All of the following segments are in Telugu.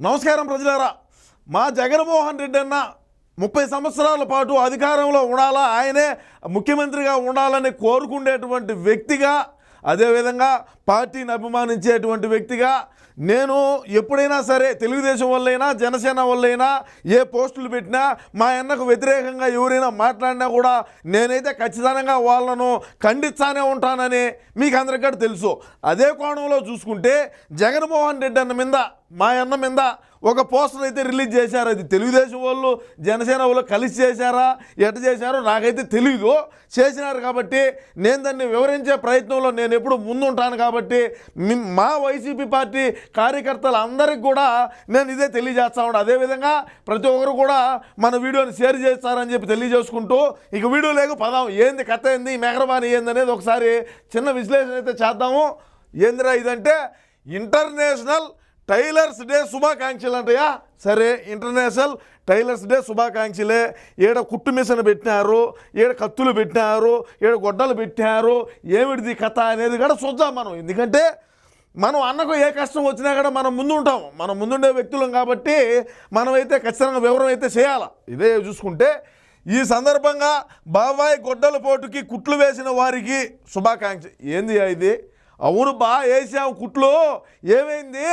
నమస్కారం ప్రజలారా. మా జగన్మోహన్ రెడ్డి అన్న ముప్పై సంవత్సరాల పాటు అధికారంలో ఉండాలా? ఆయనే ముఖ్యమంత్రిగా ఉండాలని కోరుకునేటువంటి వ్యక్తిగా అదేవిధంగా పార్టీని అభిమానించేటువంటి వ్యక్తిగా నేను ఎప్పుడైనా సరే తెలుగుదేశం వల్లైనా జనసేన వల్లైనా ఏ పోస్టులు పెట్టినా మా అన్నకు వ్యతిరేకంగా ఎవరైనా మాట్లాడినా కూడా నేనైతే ఖచ్చితంగా వాళ్ళను ఖండిస్తానే ఉంటానని మీకు అందరికీ తెలుసు. అదే కోణంలో చూసుకుంటే జగన్మోహన్ రెడ్డి అన్న మీద మా అన్న మీద ఒక పోస్టర్ అయితే రిలీజ్ చేశారు. అది తెలుగుదేశం వాళ్ళు జనసేన వాళ్ళు కలిసి చేశారా ఎట చేశారో నాకైతే తెలీదు. చేసినారు కాబట్టి నేను దాన్ని వివరించే ప్రయత్నంలో నేను ఎప్పుడు ముందుంటాను కాబట్టి కాబట్టి మా వైసీపీ పార్టీ కార్యకర్తలు అందరికి కూడా నేను ఇదే తెలియజేస్తా ఉన్నాను అదేవిధంగా ప్రతి ఒక్కరు కూడా మన వీడియోని షేర్ చేస్తారని చెప్పి తెలియజేసుకుంటూ ఇక వీడియో లేక పదాం. ఏంది కథ ఏంది? ఈ ఏంది అనేది ఒకసారి చిన్న విశ్లేషణ అయితే చేద్దాము. ఏందిరా ఇదంటే ఇంటర్నేషనల్ టైలర్స్ డే శుభాకాంక్షలు అంటయా సరే ఇంటర్నేషనల్ టైలర్స్ డే శుభాకాంక్షలే. ఈడ కుట్టు మిషన్ పెట్టినారు ఈడ కత్తులు పెట్టినారు ఈడ గొడ్డలు పెట్టినారు. ఏమిటిది కథ అనేది కూడా చూద్దాం మనం. ఎందుకంటే మనం అన్నకు ఏ కష్టం వచ్చినా కూడా మనం ముందు ఉంటాం. మనం ముందుండే వ్యక్తులం కాబట్టి మనమైతే ఖచ్చితంగా వివరం అయితే చేయాలి. ఇదే చూసుకుంటే ఈ సందర్భంగా బాబాయ్ గొడ్డల పోటుకి కుట్లు వేసిన వారికి శుభాకాంక్ష. ఏంది ఇది? అవును బా వేసాం కుట్లు. ఏమైంది?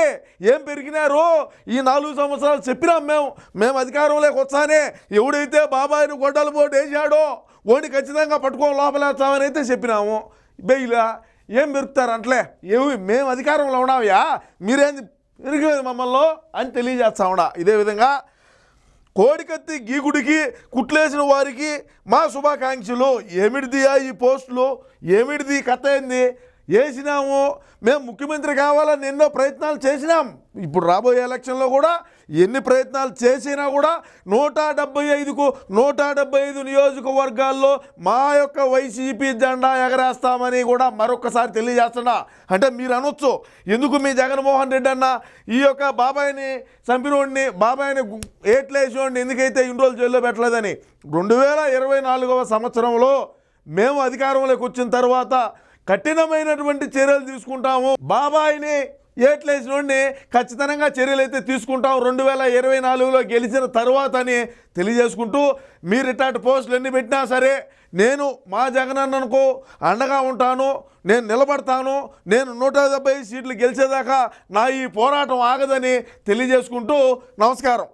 ఏం పెరిగినారు? ఈ నాలుగు సంవత్సరాలు చెప్పినాం మేము. మేము అధికారంలోకి వచ్చానే ఎవడైతే బాబాయిని గొడ్డల పోటు వేసాడో ఓడి ఖచ్చితంగా పట్టుకొని లోపలేస్తామని అయితే చెప్పినాము. బెయిలా ఏం పెరుగుతారు అంటలే ఏమి మేము అధికారంలో ఉన్నావ్యా మీరేంది పెరిగేది మమ్మల్ని అని తెలియజేస్తామడా ఇదే విధంగా కోడికత్తి గీకుడికి కుట్లేసిన వారికి మా శుభాకాంక్షలు. ఏమిటిదియా ఈ పోస్టులు? ఏమిటిది కథ ఏంది? వేసినాము మేము ముఖ్యమంత్రి కావాలని ఎన్నో ప్రయత్నాలు చేసినాం. ఇప్పుడు రాబోయే ఎలక్షన్లో కూడా ఎన్ని ప్రయత్నాలు చేసినా కూడా నూట డెబ్బై ఐదుకు నూట డెబ్బై ఐదు నియోజకవర్గాల్లో మా యొక్క వైసీపీ జెండా ఎగరేస్తామని కూడా మరొకసారి తెలియజేస్తున్నా. అంటే మీరు అనొచ్చు ఎందుకు మీ జగన్మోహన్ రెడ్డి అన్న ఈ యొక్క బాబాయిని చంపినోడిని బాబాయిని ఏట్లేసినోడిని ఎందుకైతే ఇన్ని రోజులు జైల్లో పెట్టలేదని? రెండు వేల ఇరవై నాలుగవ సంవత్సరంలో మేము అధికారంలోకి వచ్చిన తర్వాత కఠినమైనటువంటి చర్యలు తీసుకుంటాము. బాబాయిని ఏట్లేసినోడిని ఖచ్చితంగా చర్యలు అయితే తీసుకుంటాం. రెండు వేల ఇరవై నాలుగులో గెలిచిన తర్వాత అని తెలియజేసుకుంటూ మీరు ఇట్లాంటి పోస్టులు ఎన్ని పెట్టినా సరే నేను మా జగనన్నకు అండగా ఉంటాను. నేను నిలబడతాను. నేను నూట డెబ్బై సీట్లు గెలిచేదాకా నా ఈ పోరాటం ఆగదని తెలియజేసుకుంటూ నమస్కారం.